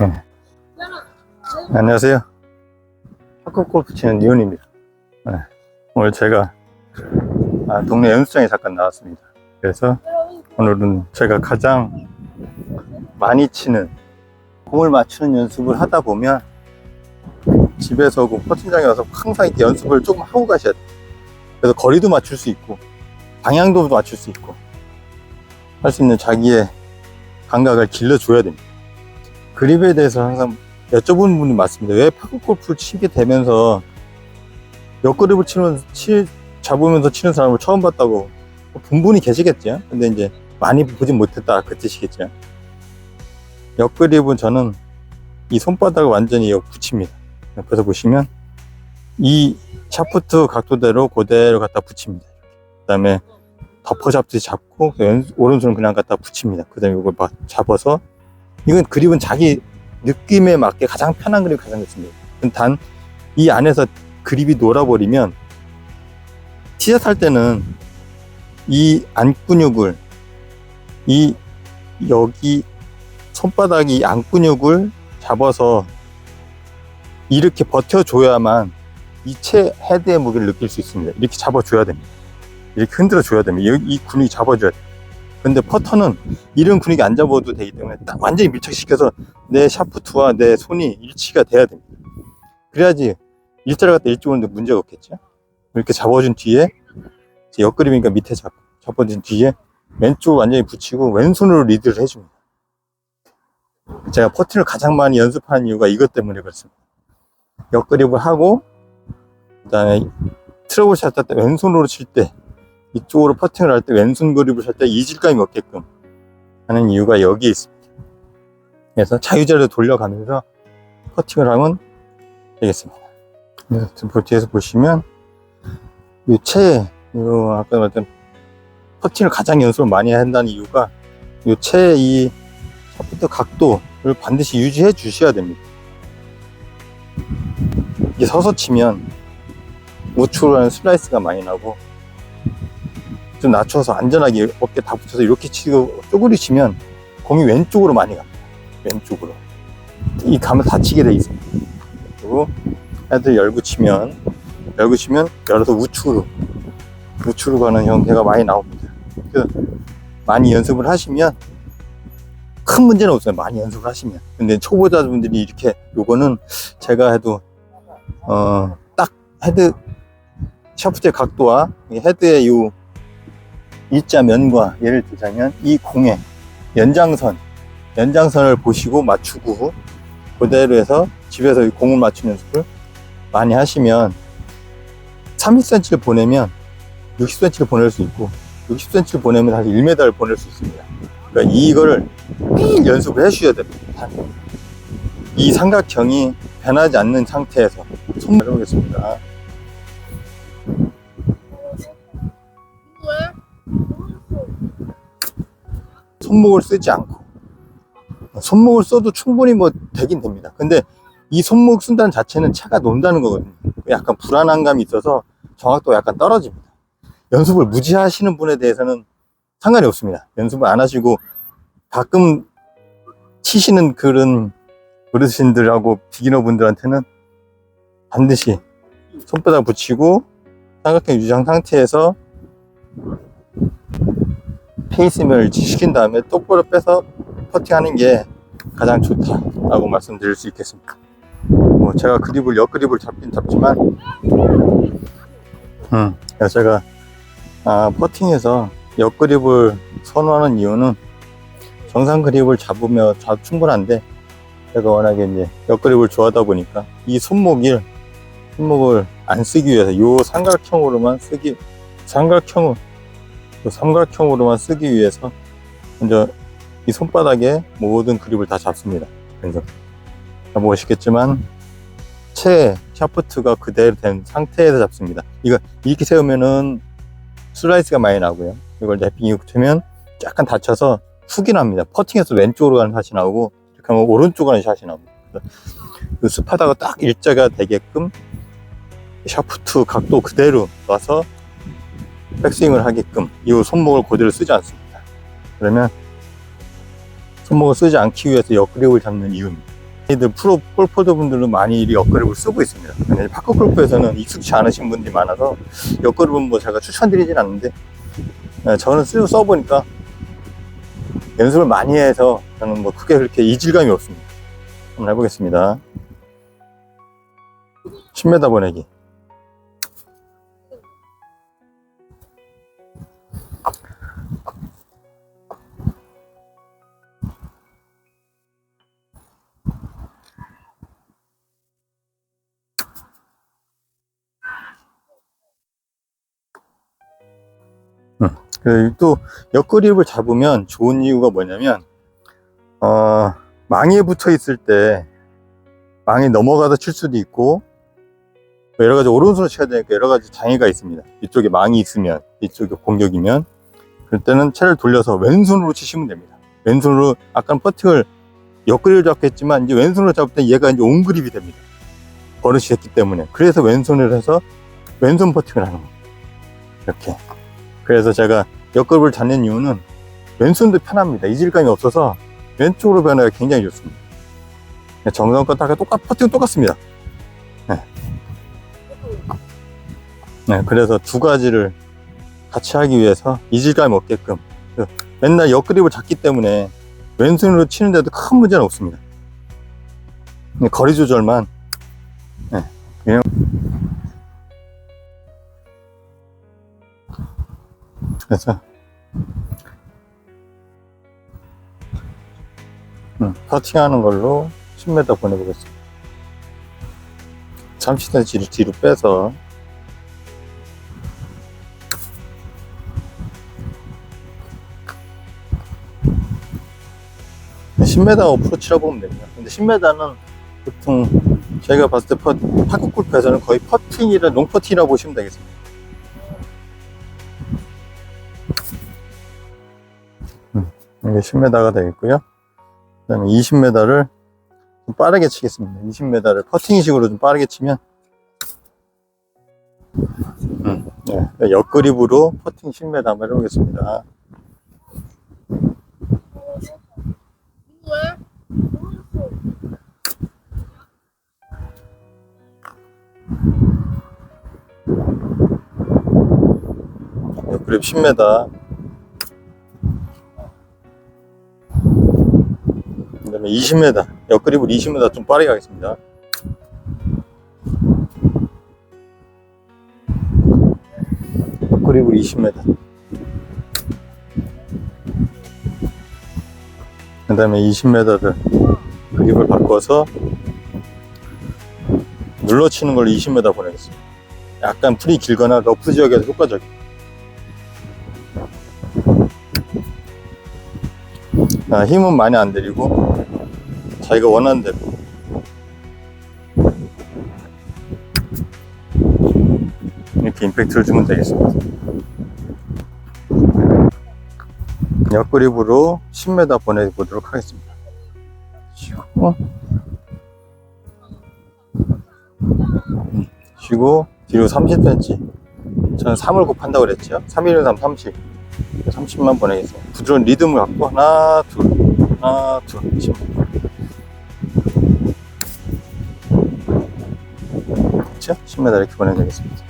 네. 안녕하세요. 학급 골프 치는 니온입니다. 네. 오늘 제가 아, 동네 연습장에 잠깐 나왔습니다. 그래서 오늘은 제가 가장 많이 치는 공을 맞추는 연습을 하다 보면 집에서 그 퍼팅장에 와서 항상 이렇게 연습을 조금 하고 가셔야 돼요. 그래서 거리도 맞출 수 있고 방향도 맞출 수 있고 할 수 있는 자기의 감각을 길러줘야 됩니다. 그립에 대해서 항상 여쭤보는 분이 많습니다. 왜 파크 골프를 치게 되면서 옆그립을 치는, 치, 잡으면서 치는 사람을 처음 봤다고 본 분이 계시겠죠? 근데 이제 많이 보진 못했다. 그 뜻이겠죠? 옆그립은 저는 이 손바닥을 완전히 옆 붙입니다. 옆에서 보시면 이 샤프트 각도대로 그대로 갖다 붙입니다. 그 다음에 덮어 잡듯이 잡고 왼- 오른손은 그냥 갖다 붙입니다. 그 다음에 이걸 막 잡아서 이건 그립은 자기 느낌에 맞게 가장 편한 그립이 가장 좋습니다. 단 이 안에서 그립이 놀아버리면 티샷 할 때는 이 안 근육을 이 여기 손바닥이 안 근육을 잡아서 이렇게 버텨줘야만 이체 헤드의 무게를 느낄 수 있습니다. 이렇게 잡아줘야 됩니다. 이렇게 흔들어 줘야 됩니다. 이, 이 근육이 잡아줘야 돼요. 근데 퍼터는 이런 근육이 안 잡아도 되기 때문에 딱 완전히 밀착시켜서 내 샤프트와 내 손이 일치가 돼야 됩니다. 그래야지 일자를 갖다 일찍 오는데 문제가 없겠죠. 이렇게 잡아준 뒤에 옆그림이니까 밑에 잡, 잡아준 뒤에 왼쪽 완전히 붙이고 왼손으로 리드를 해줍니다. 제가 퍼팅을 가장 많이 연습하는 이유가 이것 때문에 그렇습니다. 옆그립을 하고 그다음에 트러블 샷 할 때 왼손으로 칠 때 이쪽으로 퍼팅을 할 때 왼손 그립을 칠때 이질감이 없게끔 하는 이유가 여기에 있습니다. 그래서 자유자를 돌려가면서 퍼팅을 하면 되겠습니다. 네, 지금 뒤에서 보시면 이 채, 요 아까 말했던 퍼팅을 가장 연습을 많이 한다는 이유가 이채이 샤프트 각도를 반드시 유지해 주셔야 됩니다. 이게 서서 치면 우측으로 하는 슬라이스가 많이 나고 좀 낮춰서 안전하게 어깨 다 붙여서 이렇게 치고 쪼그리 치면 공이 왼쪽으로 많이 갑니다. 왼쪽으로. 이 감을 다치게 돼 있습니다. 그리고 헤드 열고 치면 열고 치면 열어서 우측으로 우측으로 가는 형태가 많이 나옵니다. 그 많이 연습을 하시면 큰 문제는 없어요. 많이 연습을 하시면. 근데 초보자분들이 이렇게 요거는 제가 해도 어 딱 헤드 샤프트의 각도와 이 헤드의 요 일자 면과 예를 들자면 이 공의 연장선 연장선을 보시고 맞추고 그대로 해서 집에서 이 공을 맞추는 연습을 많이 하시면 30cm를 보내면 60cm를 보낼 수 있고 60cm를 보내면 다시 1m를 보낼 수 있습니다. 그러니까 이거를 매일 연습을 해주셔야 됩니다. 이 삼각형이 변하지 않는 상태에서 손을 해보겠습니다. 손목을 쓰지 않고 손목을 써도 충분히 뭐 되긴 됩니다. 근데 이 손목 쓴다는 자체는 차가 논다는 거거든요. 약간 불안한 감이 있어서 정확도가 약간 떨어집니다. 연습을 무지 하시는 분에 대해서는 상관이 없습니다. 연습을 안 하시고 가끔 치시는 그런 어르신들하고 비기너 분들한테는 반드시 손바닥 붙이고 삼각형 유지한 상태에서 페이스를 시킨 다음에 똑바로 빼서 퍼팅하는 게 가장 좋다라고 말씀드릴 수 있겠습니다. 뭐 제가 그립을 옆그립을 잡긴 잡지만, 음, 제가 아, 퍼팅에서 옆그립을 선호하는 이유는 정상 그립을 잡으면 다 충분한데 제가 워낙에 이제 옆그립을 좋아하다 보니까 이 손목을 손목을 안 쓰기 위해서 요 삼각형으로만 쓰기 삼각형을 요 삼각형으로만 쓰기 위해서 먼저 이 손바닥에 모든 그립을 다 잡습니다. 그래서 보시겠지만 채 샤프트가 그대로 된 상태에서 잡습니다. 이거 이렇게 세우면은 슬라이스가 많이 나고요. 이걸 랩핑이 되면 약간 다쳐서 훅이 납니다. 퍼팅에서 왼쪽으로 가는 샷이 나오고 이렇게 하면 오른쪽으로 가는 샷이 나옵니다. 그 스파다가 딱 일자가 되게끔 샤프트 각도 그대로 놔서 백스윙을 하게끔 이 손목을 그대로 쓰지 않습니다. 그러면 손목을 쓰지 않기 위해서 옆그립을 잡는 이유입니다. 이들 프로 골퍼들 분들은 많이 이 옆그립을 쓰고 있습니다. 파크 골프에서는 익숙치 않으신 분들이 많아서 옆그립은 뭐 제가 추천드리진 않는데 네, 저는 쓰, 써보니까 연습을 많이 해서 저는 뭐 크게 그렇게 이질감이 없습니다. 한번 해보겠습니다. 10m 보내기. 또 옆그립을 잡으면 좋은 이유가 뭐냐면 어, 망에 붙어 있을 때 망이 넘어가다 칠 수도 있고 뭐 여러 가지 오른손으로 쳐야 되니까 여러 가지 장애가 있습니다. 이쪽에 망이 있으면 이쪽에 공격이면 그럴 때는 채를 돌려서 왼손으로 치시면 됩니다. 왼손으로 아까 퍼팅을 옆그립을 잡겠지만 이제 왼손으로 잡을 때 얘가 이제 온그립이 됩니다. 버릇이 됐기 때문에 그래서 왼손으로 해서 왼손 퍼팅을 하는 거예요. 이렇게 그래서 제가 옆그립을 잡는 이유는 왼손도 편합니다. 이질감이 없어서 왼쪽으로 변하기가 굉장히 좋습니다. 정성껏 하게 똑같, 퍼팅은 똑같습니다. 네. 네, 그래서 두 가지를 같이 하기 위해서 이질감이 없게끔 그 맨날 옆그립을 잡기 때문에 왼손으로 치는데도 큰 문제는 없습니다. 네, 거리 조절만 네, 그래서 음, 퍼팅하는 걸로 10m 보내보겠습니다. 30cm를 뒤로 빼서 네, 10m 어프로 치러보면 됩니다. 근데 10m는 보통 저희가 봤을 때 퍼, 파크 골프에서는 거의 퍼팅이라 롱퍼팅이라고 보시면 되겠습니다. 이게 10m가 되겠고요. 그 다음에 20m를 좀 빠르게 치겠습니다. 20m를 퍼팅식으로 좀 빠르게 치면 음, 네, 옆그립으로 퍼팅 10m 한번 해보겠습니다. 옆그립 10m 다음에 20m 옆그립을 20m 좀 빠르게 가겠습니다. 옆그립을 20m 그 다음에 20m를 그립을 바꿔서 눌러치는 걸로 20m 보내겠습니다. 약간 풀이 길거나 러프 지역에서 효과적이에요 힘은 많이 안 들이고 자기가 원하는 대로. 이렇게 임팩트를 주면 되겠습니다. 옆그립으로 10m 보내보도록 하겠습니다. 쉬고. 쉬고 뒤로 30cm 저는 3을 곱한다고 그랬죠? 3 1 3 30 30만 보내겠습니다. 부드러운 리듬을 갖고 하나, 둘, 하나, 둘, 10만. 그렇죠? 10m 이렇게 보내면 되겠습니다.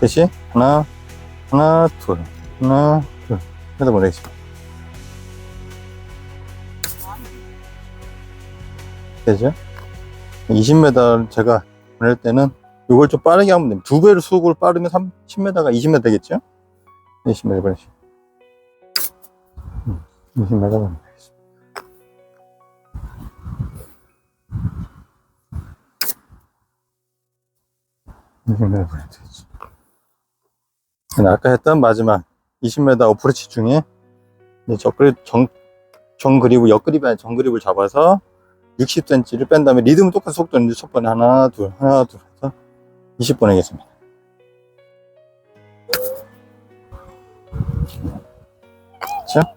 대시 하나, 하나, 둘, 하나, 둘, 해서 보내겠습니다. 되죠? 20m 제가 보낼 때는 이걸 좀 빠르게 하면 됩니다. 두 배로 수국을 빠르면 3, 10m가 20m 되겠죠? 20m 보내시 20m 보내겠습니다. 아까 했던 마지막 20m 어프로치 중에 적그립 정, 정 그립을 옆그립이 아니라 정 그립을 잡아서 60cm를 뺀 다음에 리듬은 똑같은 속도인데 첫 번에 하나 둘 하나 둘 해서 20번 하겠습니다. 그렇죠?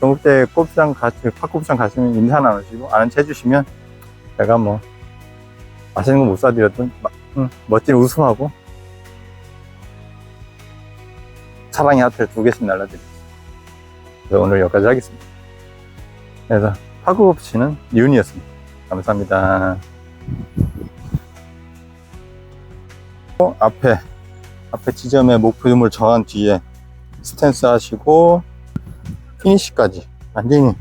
경북대 골프장 가시, 팝골프장 가시면 인사 나누시고 아는 체 해주시면 제가 뭐 맛있는 거못 마- 응, 멋진 웃음하고 사랑의 하트를 두 개씩. 그래서 오늘 여기까지 하겠습니다. 그래서 파고 없이는 니은이었습니다. 감사합니다. 어, 앞에 앞에 지점에 목표점을 정한 뒤에 스탠스 하시고 피니시까지 완전히